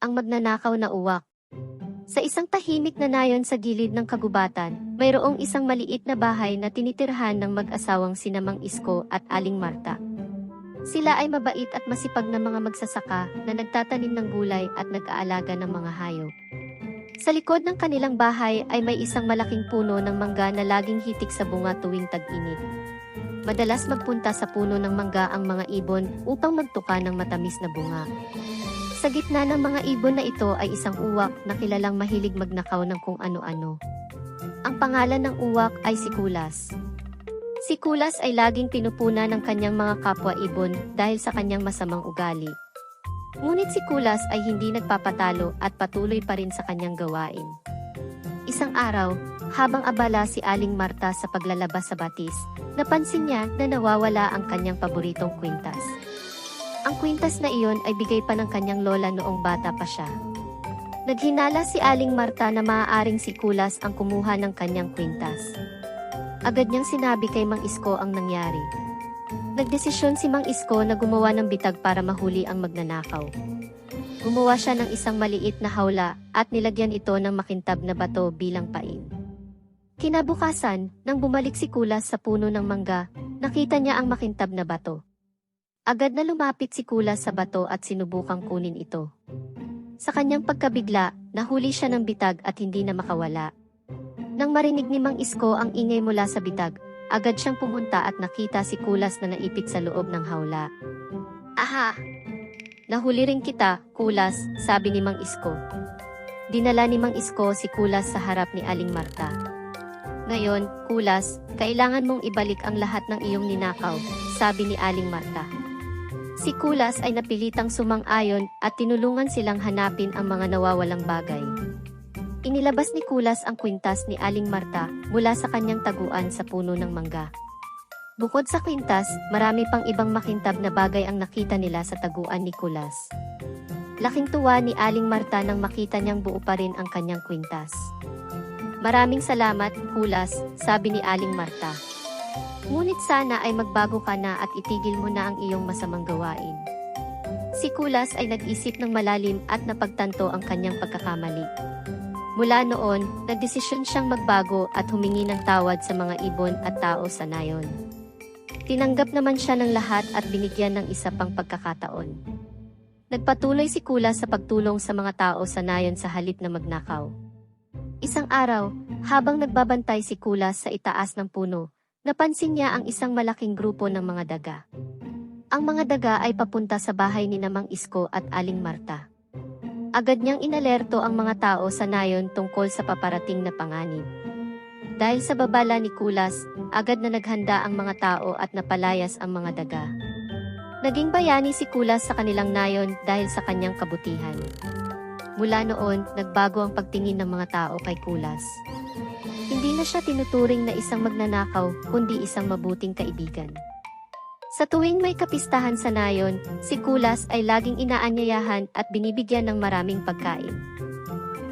ang magnanakaw na uwak. Sa isang tahimik na nayon sa gilid ng kagubatan, mayroong isang maliit na bahay na tinitirhan ng mag-asawang sinamang Isko at Aling Marta. Sila ay mabait at masipag na mga magsasaka na nagtatanim ng gulay at nag-aalaga ng mga hayop. Sa likod ng kanilang bahay ay may isang malaking puno ng mangga na laging hitik sa bunga tuwing tag-init. Madalas magpunta sa puno ng mangga ang mga ibon upang magtuka ng matamis na bunga. Sa gitna ng mga ibon na ito ay isang uwak na kilalang mahilig magnakaw ng kung ano-ano. Ang pangalan ng uwak ay si Kulas. Si Kulas ay laging pinupuna ng kanyang mga kapwa ibon dahil sa kanyang masamang ugali. Ngunit si Kulas ay hindi nagpapatalo at patuloy pa rin sa kanyang gawain. Isang araw, habang abala si Aling Marta sa paglalabas sa batis, napansin niya na nawawala ang kanyang paboritong kwintas. Ang kwintas na iyon ay bigay pa ng kanyang lola noong bata pa siya. Naghinala si Aling Marta na maaaring si Kulas ang kumuha ng kanyang kwintas. Agad niyang sinabi kay Mang Isko ang nangyari. Nagdesisyon si Mang Isko na gumawa ng bitag para mahuli ang magnanakaw. Gumawa siya ng isang maliit na hawla at nilagyan ito ng makintab na bato bilang pain. Kinabukasan, nang bumalik si Kulas sa puno ng mangga, nakita niya ang makintab na bato. Agad na lumapit si Kulas sa bato at sinubukang kunin ito. Sa kanyang pagkabigla, nahuli siya ng bitag at hindi na makawala. Nang marinig ni Mang Isko ang ingay mula sa bitag, agad siyang pumunta at nakita si Kulas na naipit sa loob ng hawla. Aha! Nahuli rin kita, Kulas, sabi ni Mang Isko. Dinala ni Mang Isko si Kulas sa harap ni Aling Marta. Ngayon, Kulas, kailangan mong ibalik ang lahat ng iyong ninakaw, sabi ni Aling Marta. Si Kulas ay napilitang sumang-ayon at tinulungan silang hanapin ang mga nawawalang bagay. Inilabas ni Kulas ang kwintas ni Aling Marta mula sa kanyang taguan sa puno ng mangga. Bukod sa kwintas, marami pang ibang makintab na bagay ang nakita nila sa taguan ni Kulas. Laking tuwa ni Aling Marta nang makita niyang buo pa rin ang kanyang kwintas. Maraming salamat, Kulas, sabi ni Aling Marta. Ngunit sana ay magbago ka na at itigil mo na ang iyong masamang gawain. Si Kulas ay nag-isip ng malalim at napagtanto ang kanyang pagkakamali. Mula noon, nagdesisyon siyang magbago at humingi ng tawad sa mga ibon at tao sa nayon. Tinanggap naman siya ng lahat at binigyan ng isa pang pagkakataon. Nagpatuloy si Kulas sa pagtulong sa mga tao sa nayon sa halip na magnakaw. Isang araw, habang nagbabantay si Kulas sa itaas ng puno, napansin niya ang isang malaking grupo ng mga daga. Ang mga daga ay papunta sa bahay ni Namang Isko at Aling Marta. Agad niyang inalerto ang mga tao sa nayon tungkol sa paparating na panganib. Dahil sa babala ni Kulas, agad na naghanda ang mga tao at napalayas ang mga daga. Naging bayani si Kulas sa kanilang nayon dahil sa kanyang kabutihan. Mula noon, nagbago ang pagtingin ng mga tao kay Kulas. Hindi na siya tinuturing na isang magnanakaw, kundi isang mabuting kaibigan. Sa tuwing may kapistahan sa nayon, si Kulas ay laging inaanyayahan at binibigyan ng maraming pagkain.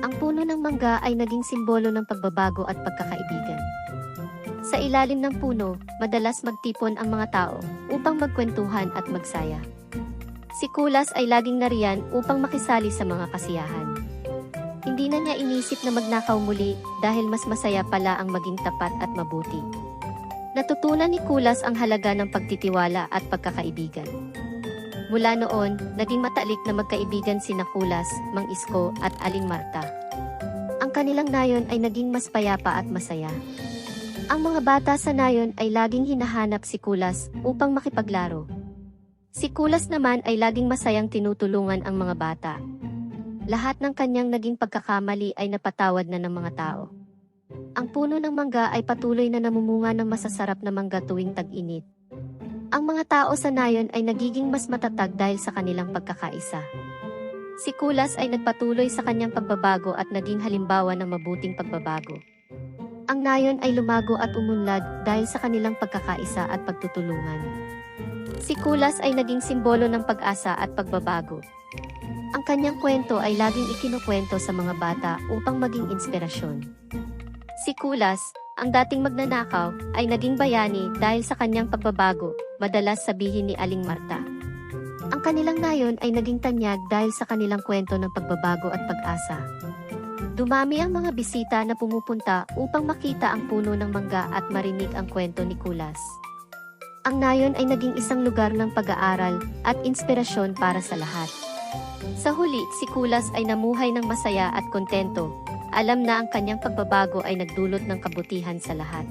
Ang puno ng mangga ay naging simbolo ng pagbabago at pagkakaibigan. Sa ilalim ng puno, madalas magtipon ang mga tao upang magkwentuhan at magsaya. Si Kulas ay laging nariyan upang makisali sa mga kasiyahan. Hindi na niya inisip na magnakaw muli dahil mas masaya pala ang maging tapat at mabuti. Natutunan ni Kulas ang halaga ng pagtitiwala at pagkakaibigan. Mula noon, naging matalik na magkaibigan sina Kulas, Mang Isko at Aling Marta. Ang kanilang nayon ay naging mas payapa at masaya. Ang mga bata sa nayon ay laging hinahanap si Kulas upang makipaglaro. Si Kulas naman ay laging masayang tinutulungan ang mga bata. Lahat ng kanyang naging pagkakamali ay napatawad na ng mga tao. Ang puno ng mangga ay patuloy na namumunga ng masasarap na mangga tuwing tag-init. Ang mga tao sa nayon ay nagiging mas matatag dahil sa kanilang pagkakaisa. Si Kulas ay nagpatuloy sa kanyang pagbabago at naging halimbawa ng mabuting pagbabago. Ang nayon ay lumago at umunlad dahil sa kanilang pagkakaisa at pagtutulungan. Si Kulas ay naging simbolo ng pag-asa at pagbabago. Ang kanyang kwento ay laging ikinukwento sa mga bata upang maging inspirasyon. Si Kulas, Ang dating magnanakaw ay naging bayani dahil sa kanyang pagbabago, madalas sabihin ni Aling Marta. Ang kanilang nayon ay naging tanyag dahil sa kanilang kwento ng pagbabago at pag-asa. Dumami ang mga bisita na pumupunta upang makita ang puno ng mangga at marinig ang kwento ni Kulas. Ang nayon ay naging isang lugar ng pag-aaral at inspirasyon para sa lahat. Sa huli, si Kulas ay namuhay ng masaya at kontento. Alam na ang kanyang pagbabago ay nagdulot ng kabutihan sa lahat.